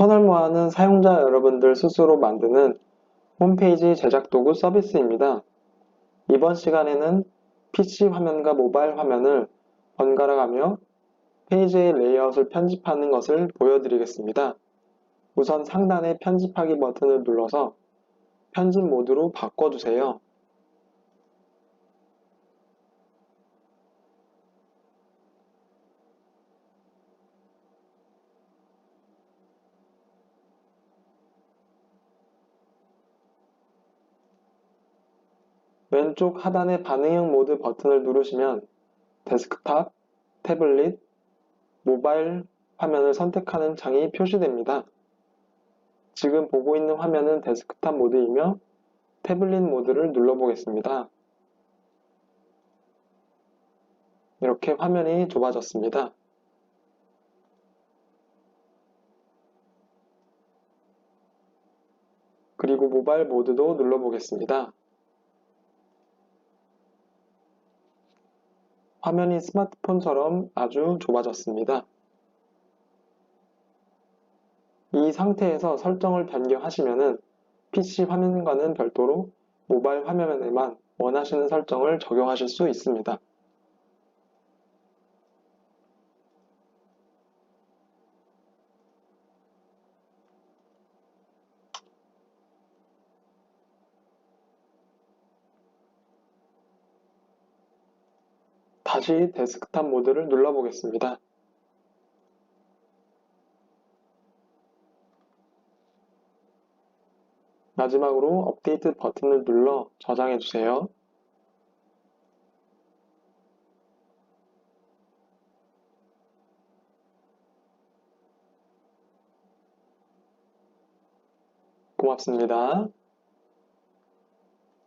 퍼널모아는 사용자 여러분들 스스로 만드는 홈페이지 제작 도구 서비스입니다. 이번 시간에는 PC 화면과 모바일 화면을 번갈아 가며 페이지의 레이아웃을 편집하는 것을 보여드리겠습니다. 우선 상단의 편집하기 버튼을 눌러서 편집 모드로 바꿔주세요. 왼쪽 하단의 반응형 모드 버튼을 누르시면 데스크탑, 태블릿, 모바일 화면을 선택하는 창이 표시됩니다. 지금 보고 있는 화면은 데스크탑 모드이며 태블릿 모드를 눌러보겠습니다. 이렇게 화면이 좁아졌습니다. 그리고 모바일 모드도 눌러보겠습니다. 화면이 스마트폰처럼 아주 좁아졌습니다. 이 상태에서 설정을 변경하시면 PC 화면과는 별도로 모바일 화면에만 원하시는 설정을 적용하실 수 있습니다. 다시 데스크탑 모드를 눌러보겠습니다. 마지막으로 업데이트 버튼을 눌러 저장해 주세요. 고맙습니다.